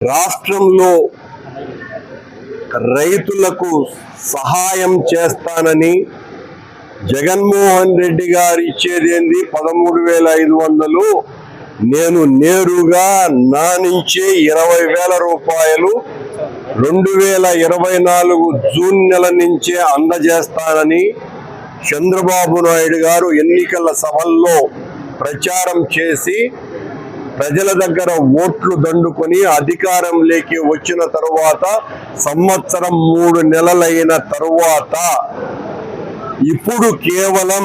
రాష్ట్రంలో రైతులకు సహాయం చేస్తానని జగన్మోహన్ రెడ్డి గారు ఇచ్చేది ఏంది? పదమూడు వేల ఐదు వందలు. నేను నేరుగా నా నుంచే ఇరవై వేల రూపాయలు రెండు వేల ఇరవై నాలుగు జూన్ నెల నుంచే అందజేస్తానని చంద్రబాబు నాయుడు గారు ఎన్నికల సభల్లో ప్రచారం చేసి ప్రజల దగ్గర ఓట్లు దండుకొని అధికారంలోకి వచ్చిన తరువాత సంవత్సరం మూడు నెలలైన తరువాత ఇప్పుడు కేవలం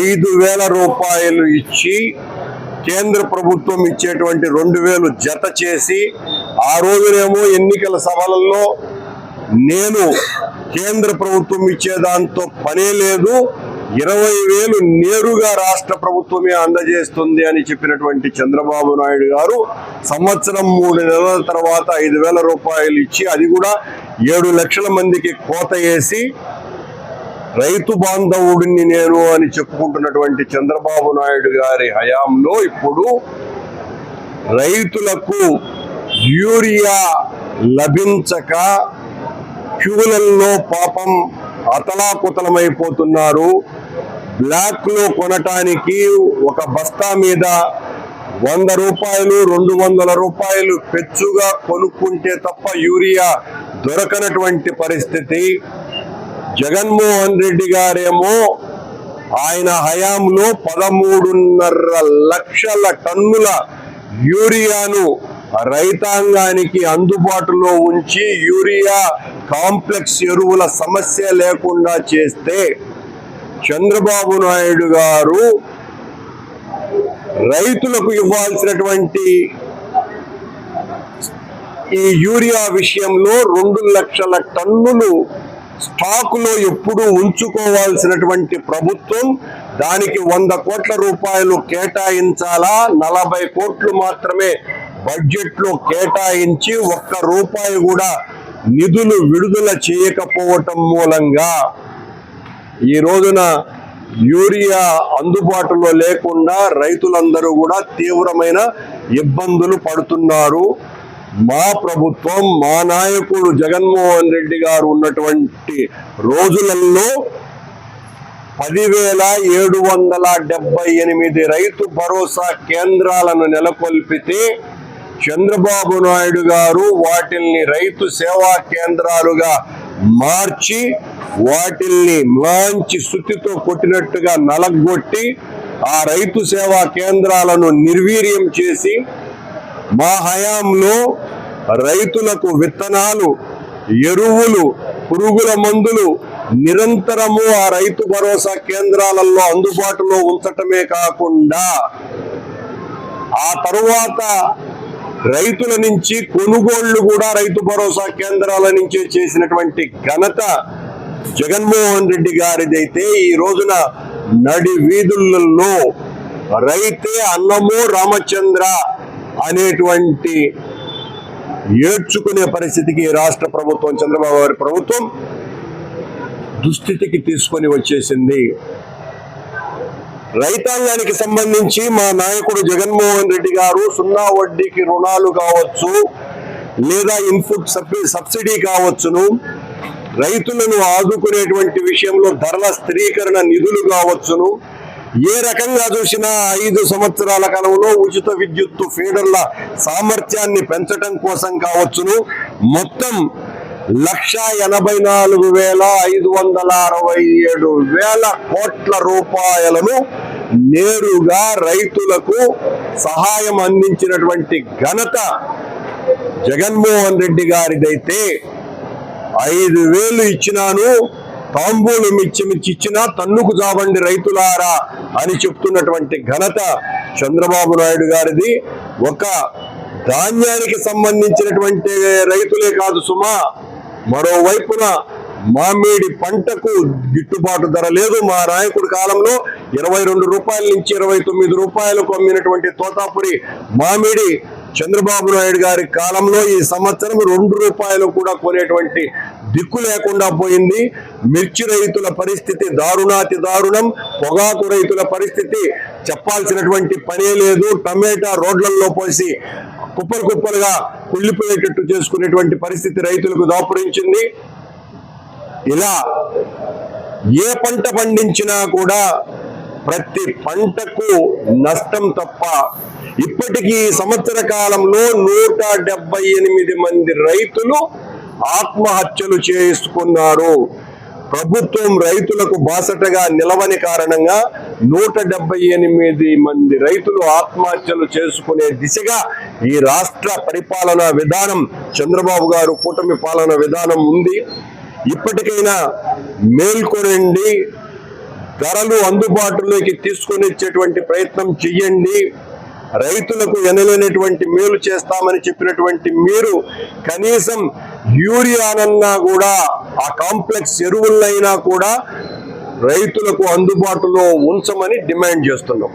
ఐదు వేల రూపాయలు ఇచ్చి కేంద్ర ప్రభుత్వం ఇచ్చేటువంటి రెండు వేలు జత చేసి ఆ రోజునేమో ఎన్నికల సభలలో నేను కేంద్ర ప్రభుత్వం ఇచ్చే దాంతో పనే లేదు. ఇరవై వేలు నేరుగా రాష్ట్ర ప్రభుత్వమే అందజేస్తుంది అని చెప్పినటువంటి చంద్రబాబు నాయుడు గారు సంవత్సరం మూడు నెలల తర్వాత ఐదు వేల రూపాయలు ఇచ్చి అది కూడా ఏడు లక్షల మందికి కోత వేసి రైతు బాంధవుడిని నేను అని చెప్పుకుంటున్నటువంటి చంద్రబాబు నాయుడు గారి హయాంలో ఇప్పుడు రైతులకు యూరియా లభించక క్యూలల్లో పాపం అతలాకుతలమైపోతున్నారు బ్లాక్ కొనటానికి ఒక బస్తా మీద వంద రూపాయలు రెండు వందల రూపాయలు పెచ్చుగా కొనుక్కుంటే తప్ప యూరియా దొరకనటువంటి పరిస్థితి. జగన్మోహన్ రెడ్డి గారేమో ఆయన హయాంలో పదమూడున్నర లక్షల టన్నుల యూరియాను రైతాంగానికి అందుబాటులో ఉంచి యూరియా కాంప్లెక్స్ ఎరువుల సమస్య లేకుండా చేస్తే చంద్రబాబు నాయుడు గారు రైతులకు ఇవ్వాల్సినటువంటి ఈ యూరియా విషయంలో రెండు లక్షల టన్నులు స్టాకులో ఎప్పుడు ఉంచుకోవాల్సినటువంటి ప్రభుత్వం దానికి వంద కోట్ల రూపాయలు కేటాయించాలా? నలభై కోట్లు మాత్రమే బడ్జెట్లో కేటాయించి ఒక్క రూపాయి కూడా నిధులు విడుదల చేయకపోవటం మూలంగా ఈ రోజున యూరియా అందుబాటులో లేకుండా రైతులందరూ కూడా తీవ్రమైన ఇబ్బందులు పడుతున్నారు. మా ప్రభుత్వం మా నాయకుడు జగన్మోహన్ రెడ్డి గారు ఉన్నటువంటి రోజులలో పదివేల ఏడు వందల డెబ్బై ఎనిమిది రైతు భరోసా కేంద్రాలను నెలకొల్పితే చంద్రబాబు నాయుడు గారు వాటిల్ని రైతు సేవా కేంద్రాలుగా మార్చి వాటిల్ని మంచి సుత్తితో కొట్టినట్టుగా నలగొట్టి ఆ రైతు సేవా కేంద్రాలను నిర్వీర్యం చేసి మా హయాంలో రైతులకు విత్తనాలు ఎరువులు పురుగుల మందులు నిరంతరము ఆ రైతు భరోసా కేంద్రాలలో అందుబాటులో ఉంచటమే కాకుండా ఆ తరువాత రైతుల నుంచి కొనుగోళ్ళు కూడా రైతు భరోసా కేంద్రాల నుంచే చేసినటువంటి ఘనత జగన్మోహన్ రెడ్డి గారిదైతే ఈ రోజున నడి వీధులలో రైతే అన్నము రామచంద్ర అనేటువంటి ఏడ్చుకునే పరిస్థితికి ఈ రాష్ట్ర ప్రభుత్వం చంద్రబాబు గారి ప్రభుత్వం దుస్థితికి తీసుకొని వచ్చేసింది. రైతాంగానికి సంబంధించి మా నాయకుడు జగన్మోహన్ రెడ్డి గారు సున్నా వడ్డీకి రుణాలు కావచ్చు లేదా ఇన్పుట్ సబ్సిడీ కావచ్చును. రైతులను ఆదుకునేటువంటి విషయంలో ధరల స్థిరీకరణ నిధులు కావచ్చును. ఏ రకంగా చూసినా ఐదు సంవత్సరాల కాలంలో ఉచిత విద్యుత్తు ఫీడర్ల సామర్థ్యాన్ని పెంచడం కోసం కావచ్చును. మొత్తం లక్ష ఎనభై నాలుగు వేల ఐదు వందల అరవై ఏడు వేల కోట్ల రూపాయలను నేరుగా రైతులకు సహాయం అందించినటువంటి ఘనత జగన్మోహన్ రెడ్డి గారిదైతే ఐదు వేలు ఇచ్చినాను తాంబూలు ఇచ్చి మిచ్చి ఇచ్చినా తన్నుకు చావండి రైతులారా అని చెప్తున్నటువంటి ఘనత చంద్రబాబు నాయుడు గారిది. ఒక ధాన్యానికి సంబంధించినటువంటి రైతులే కాదు సుమా మరోవైపున మామిడి పంటకు గిట్టుబాటు ధర లేదు మా నాయకుడి కాలంలో. ఇరవై రెండు రూపాయల నుంచి ఇరవై తొమ్మిది రూపాయలకు అమ్మినటువంటి తోతాపురి మామిడి చంద్రబాబు నాయుడు గారి కాలంలో ఈ సంవత్సరం రెండు రూపాయలు కూడా కొనేటువంటి దిక్కు లేకుండా పోయింది. మిర్చి రైతుల పరిస్థితి దారుణాతి దారుణం. పొగాకు రైతుల పరిస్థితి చెప్పాల్సినటువంటి పనే లేదు. టమేటా రోడ్లలో పోసి కుప్పలు కుప్పలుగా కుళ్ళిపోయేటట్టు చేసుకునేటువంటి పరిస్థితి రైతులకు దాపురించింది. ఇలా ఏ పంట పండించినా కూడా ప్రతి పంటకు నష్టం తప్ప ఇప్పటికీ ఈ సంవత్సర కాలంలో నూట డెబ్బై ఎనిమిది మంది రైతులు ఆత్మహత్యలు చేసుకున్నారు. ప్రభుత్వం రైతులకు బాసటగా నిలవని కారణంగా నూట ఎనిమిది మంది రైతులు ఆత్మహత్యలు చేసుకునే దిశగా ఈ రాష్ట్ర పరిపాలనా విధానం చంద్రబాబు గారు కూటమి పాలన విధానం ఉంది. ఇప్పటికైనా మేల్కొనండి. ధరలు అందుబాటులోకి తీసుకొని వచ్చేటువంటి ప్రయత్నం చెయ్యండి. రైతులకు ఎనలేనటువంటి మేలు చేస్తామని చెప్పినటువంటి మీరు కనీసం యూరియానన్నా కూడా ఆ కాంప్లెక్స్ ఎరువులైనా కూడా రైతులకు అందుబాటులో ఉంచమని డిమాండ్ చేస్తున్నాం.